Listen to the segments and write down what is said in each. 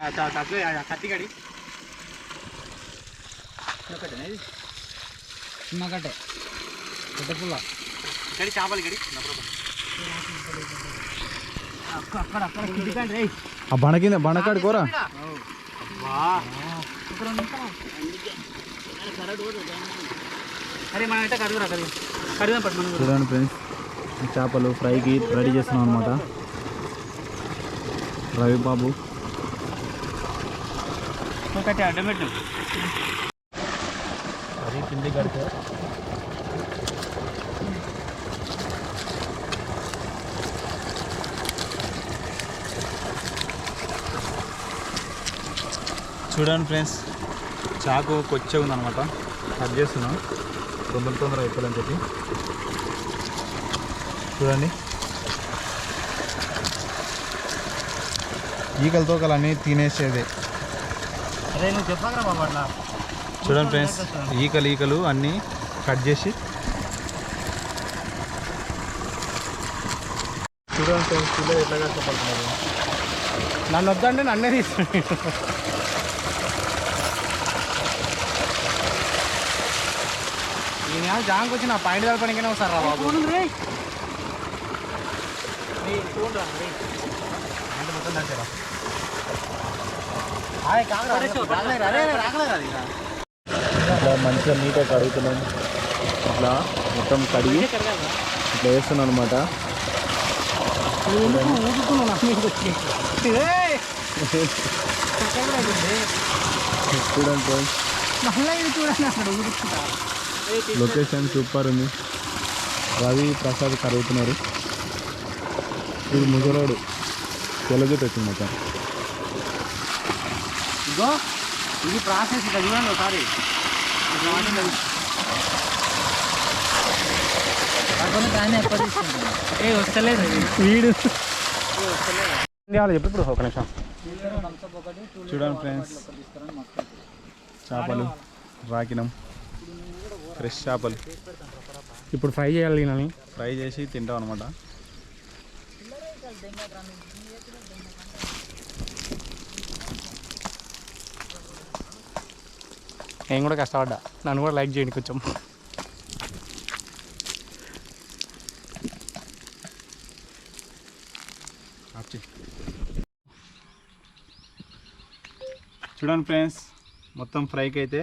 కత్తి గడి చిన్న కట్టే పెద్ద పుల్ల. గడి చేపలు గడి. అక్కడ అక్కడ కిందికండి రే ఆ బండ కింద బండకాడి కూర చూడండి ఫ్రెండ్స్ ఈ చేపలు ఫ్రైకి రెడీ చేస్తున్నాం అనమాట రవిబాబు. ఒకటి అడ్డం పెట్టు. అది కింది కడితే? చూడండి ఫ్రెండ్స్ చాకు కొచ్చే ఉందన్నమాట. కట్ చేస్తున్నాం. తొందర తొందర అయిపోవాలని చెప్పి. చూడండి. ఈకలతో కలన్నీ తినేసేదే అరే నువ్వు చెప్పకరా బాబు అట్లా చూడండి ఫ్రెండ్స్ ఈకలు ఈకలు అన్నీ కట్ చేసి. చూడండి ఫ్రెండ్స్ పిల్లలు ఎట్లా కష్టపడుతున్నారు. నన్ను వద్దంటే నన్నే తీసుకున్నాడు ఈయన జాంకి వచ్చి నా పాయింట్ కలపడానికైనా ఒకసారి రా. బాబు అంటే మొత్తం దంచారా. ఇట్లా మంచిగా నీట్గా కడుగుతున్నాం. ఇట్లా మొత్తం కడిగి ఇట్లా వేస్తున్నాం అనమాట చూడండి లొకేషన్ సూపర్ ఉంది. రవి ప్రసాద్ కరుగుతున్నారు ఇది ముసలోడు. తెలుగు పెట్టింది మొత్తం ఇగో ఇది ప్రాసెస్ ఇక్కడ చూడండి ఒకసారి. ఏ వస్తలేదు వీడు. చెప్పు ఇప్పుడు ఒక నిమిషం. చూడండి ఫ్రెండ్స్ చేపలు రాకినం ఫ్రెష్ చేపలు. ఇప్పుడు ఫ్రై చేయాలి నేను ఫ్రై చేసి తింటాం అనమాట నేను కూడా కష్టపడ్డా. నన్ను కూడా లైక్ చేయండి కొంచెం. చూడండి ఫ్రెండ్స్ మొత్తం ఫ్రైకి అయితే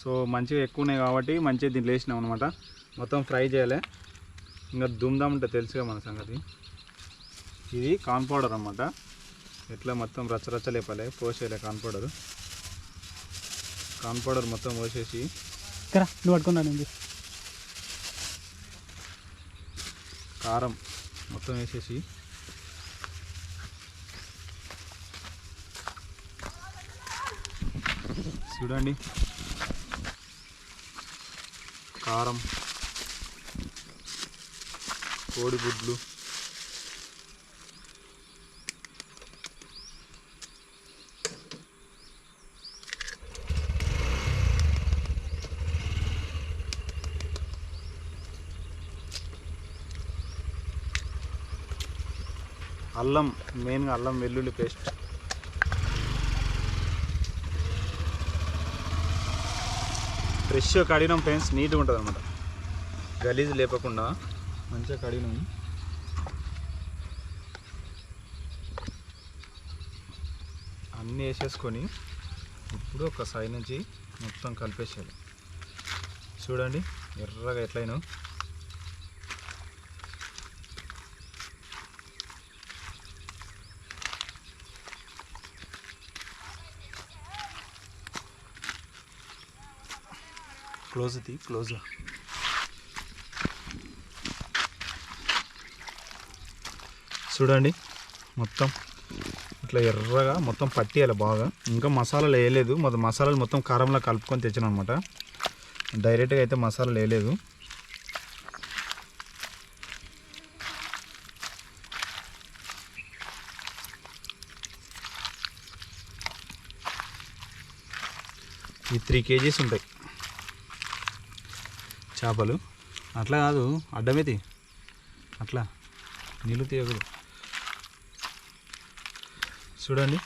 సో మంచిగా ఎక్కువ ఉన్నాయి కాబట్టి మంచిగా దీంట్లో వేసినాం అనమాట మొత్తం ఫ్రై చేయాలి. ఇంకా దుమ్దాం ఉంటుంది తెలుసుగా మన సంగతి. ఇది కాన్ పౌడర్ అనమాట ఎట్లా మొత్తం రచ్చరచ్చ లేపాలి పోసేయాలి కాన్ పౌడరు. కార్న్ పౌడర్ మొత్తం పోసేసి. ఇక్కడ నువ్వు పట్టుకున్నాను కారం మొత్తం వేసేసి. చూడండి. కారం కోడిగుడ్లు. అల్లం మెయిన్గా అల్లం వెల్లుల్లి పేస్ట్. ఫ్రెష్గా కడిగినాం ఫ్రెండ్స్ నీట్గా ఉంటుంది అనమాట గలీజ్ లేపకుండా. మంచిగా కడిగినాం. అన్నీ వేసేసుకొని ఇప్పుడు ఒక సైడ్ నుంచి మొత్తం కలిపేసేయాలి. చూడండి ఎర్రగా ఎట్లయినా. క్లోజ్ తీ క్లోజ్ చూడండి మొత్తం ఇట్లా ఎర్రగా మొత్తం పట్టేయాలి బాగా. ఇంకా మసాలాలు వేయలేదు. మొత్తం మసాలాలు మొత్తం కారంలో కలుపుకొని తెచ్చాను అనమాట డైరెక్ట్గా అయితే మసాలాలు వేయలేదు. ఈ త్రీ కేజీస్ ఉంటాయి. చేపలు. అట్లా కాదు అడ్డమేతి అట్లా. నీళ్ళు తీయకూడదు. చూడండి.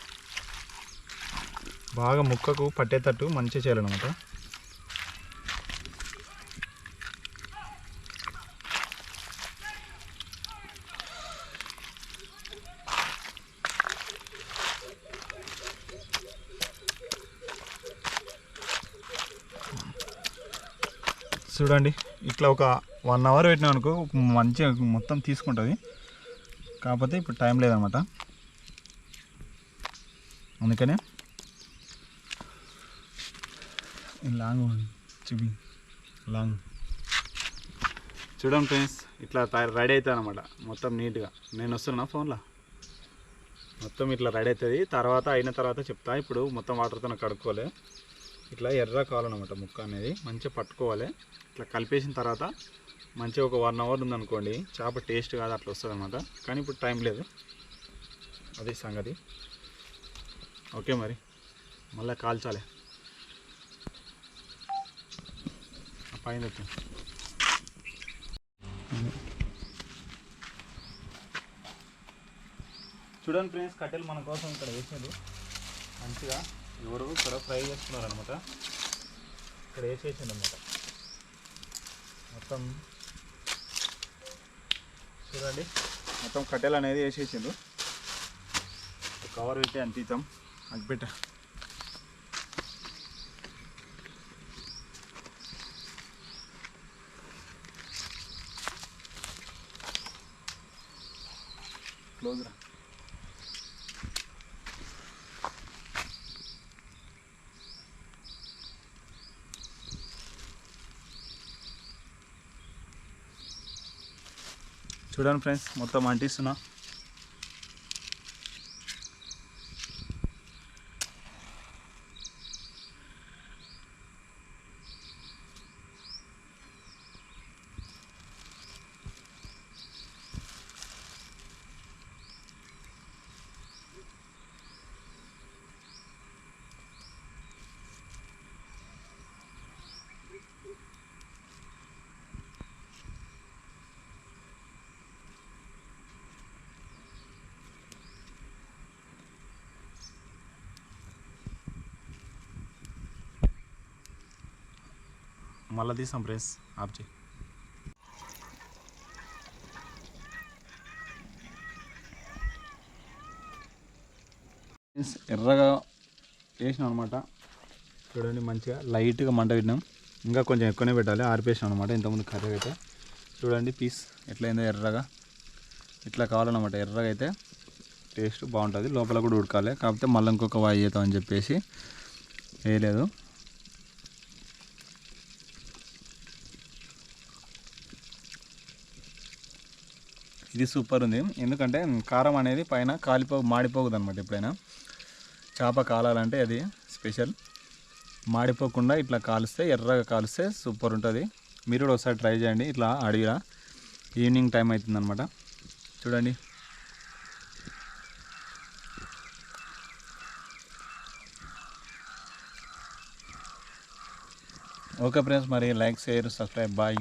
బాగా ముక్కకు పట్టేటట్టు మంచిగా చేయాలన్నమాట. చూడండి ఇట్లా ఒక వన్ అవర్ పెట్టినాం అనుకో మంచిగా మొత్తం తీసుకుంటుంది. కాకపోతే ఇప్పుడు టైం లేదనమాట. అందుకనే లాంగ్ చూపి. లాంగ్. చూడండి ఫ్రెండ్స్ ఇట్లా రెడీ అవుతుంది అనమాట మొత్తం నీట్గా. నేను వస్తున్నా ఫోన్లో. మొత్తం ఇట్లా రెడీ అవుతుంది తర్వాత అయిన తర్వాత చెప్తా ఇప్పుడు మొత్తం వాటర్తో కడుక్కోలే. ఇట్లా ఎర్ర కావాలన్నమాట ముక్క అనేది. మంచిగా పట్టుకోవాలి. ఇట్లా కలిపేసిన తర్వాత మంచిగా ఒక వన్ అవర్ ఉందనుకోండి. చేప టేస్ట్ కాదు అట్లా వస్తుంది అనమాట కానీ ఇప్పుడు టైం లేదు. అది సంగతి. ఓకే మరి. మళ్ళీ కాల్చాలి. ఆ పైన పెట్టు. చూడండి ఫ్రెండ్స్ కట్టెలు మన కోసం ఇక్కడ వేసారు మంచిగా ఎవరు? ఇక్కడ ఫ్రై చేస్తున్నారు అనమాట ఇక్కడ వేసేసింది అనమాట మొత్తం చూడండి. మొత్తం కట్టెలు అనేది వేసేసిండు కవర్ పెట్టి అంటిద్దాం అగ్గిపెట్ట క్లోజ్ రా. చూడండి ఫ్రెండ్స్ మొత్తం అంటిస్తున్నా. మళ్ళీ తీసాం ఫ్రెండ్స్. ఆఫ్ చేయి ఎర్రగా వేసినాం అనమాట చూడండి మంచిగా లైట్గా మంట పెట్టినాం. ఇంకా కొంచెం ఎక్కువనే పెట్టాలి. ఆరిపేసినాం అనమాట ఇంతకుముందు కర్రీ అయితే. చూడండి పీస్ ఎట్లయిందో ఎర్రగా. ఇట్లా కావాలన్నమాట. ఎర్రగా అయితే టేస్ట్ బాగుంటుంది. లోపల కూడా ఉడకాలి. కాకపోతే మళ్ళీ ఇంకొక వాయి చేద్దామని చెప్పేసి వేయలేదు. ఇది సూపర్ ఉంది. ఎందుకంటే కారం అనేది పైన కాలిపో మాడిపోకూడదు అనమాట ఎప్పుడైనా. చేప కాలాలంటే అది స్పెషల్ మాడిపోకుండా ఇట్లా కాలిస్తే ఎర్రగా కాలిస్తే సూపర్ ఉంటుంది. మీరు కూడా ఒకసారి ట్రై చేయండి. ఇట్లా అడిగిరా. ఈవినింగ్ టైం అవుతుందనమాట చూడండి. ఓకే ఫ్రెండ్స్ మరి లైక్ షేర్ సబ్స్క్రైబ్ బాయ్